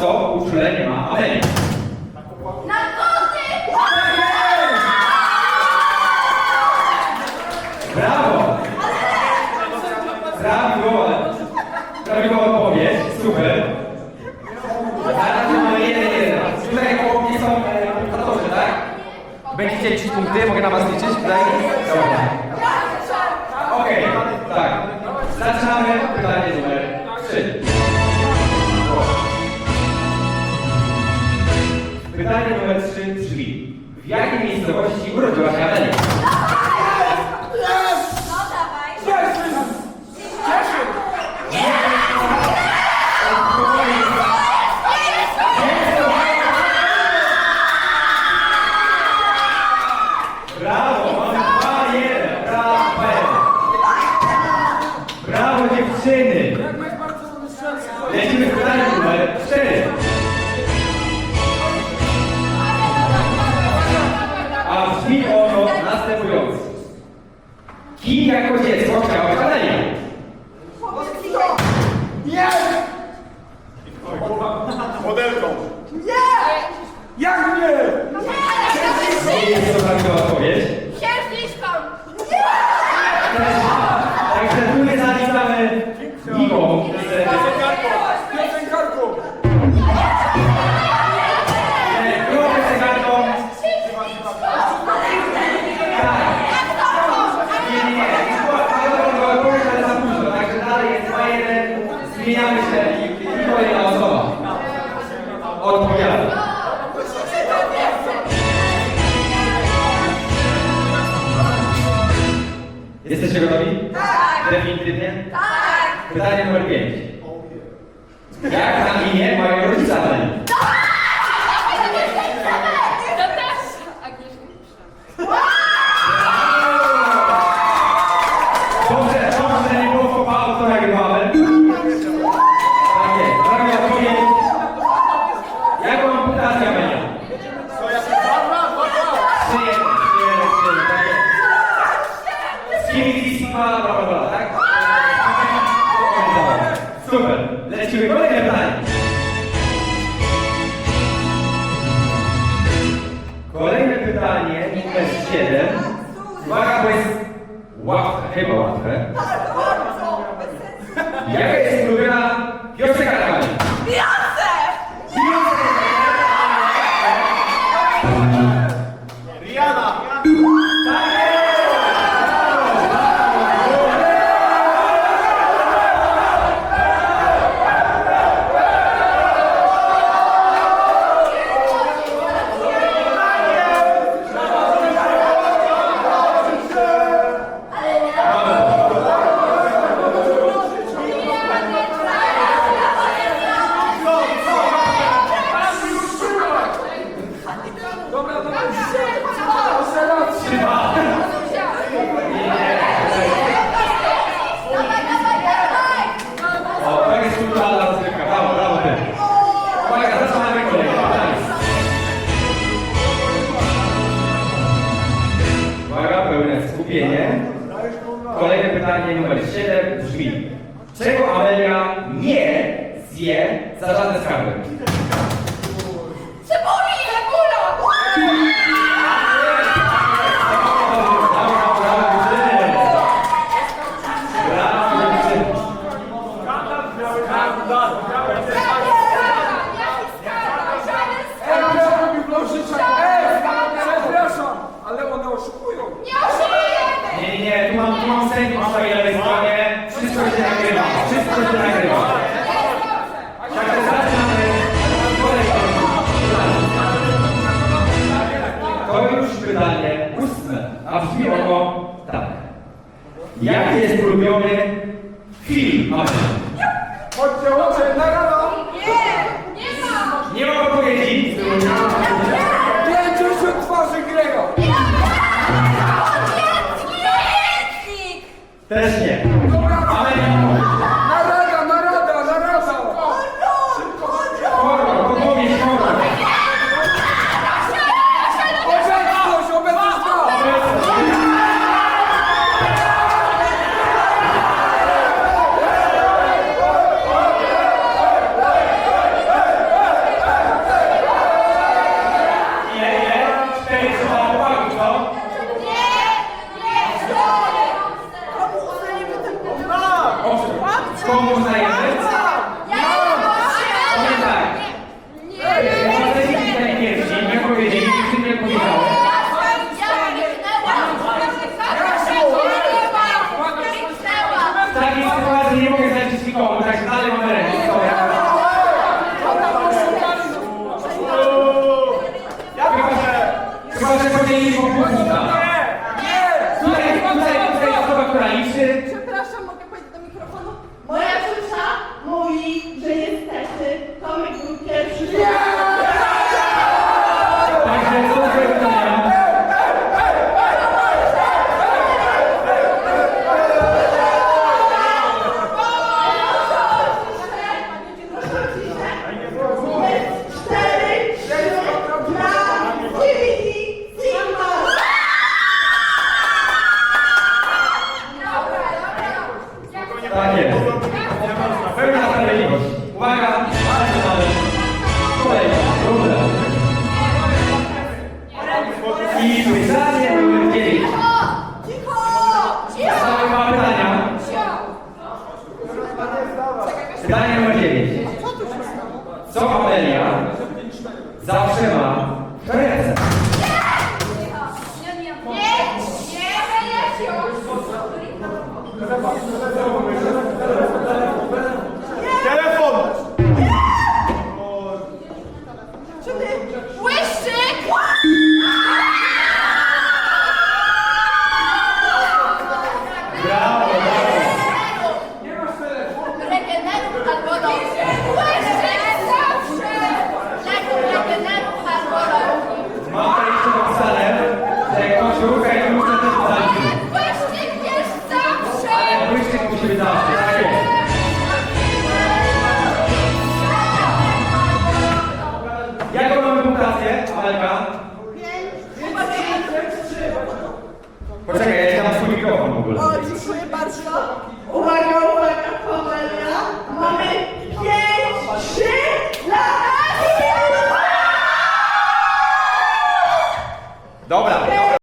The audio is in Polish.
co uczulenie ma Amelia? Narkotyk! Brawo! Prawidłowa, prawidłowa odpowiedź, super. Zaraz mamy jeden, jeden. Tutaj chłopki są e, komentatorzy, tak? Będziecie liczyć punkty, mogę na was liczyć tutaj? Dobra. do I have any? Ono następująco. Kim jako dziecko chciała być Amelia? Modelką. Jak nie? Nie jest to prawidłowa odpowiedź. Jesteście gotowi? Tak. Definitywnie? Tak! Pytanie numer 5. Jak na imię mają rodzice 7. Uwaga, bo jest łatwe, chyba łatwe. Jaka jest Uwaga, zaczynamy kolejne pytanie. Uwaga, pełne skupienie. Kolejne pytanie numer 7 brzmi. Czego Amelia nie zje za żadne skarby? Cebuli! Cebula! Ulubiony film? Chodźcie, na Komu zdajemy? Powiem tak. Faceci inteligentni nie powiedzieli, nikt nie powiedział. W takiej sytuacji nie mogę znaleźć nikomu, tak dalej mamy rękę. Dobra. Chyba, że powiedzieliśmy o tak. Tutaj, tutaj, tutaj osoba, która liczy, Poczekaj, ja ci dam swój mikrofon w ogóle. O, dziękuję bardzo.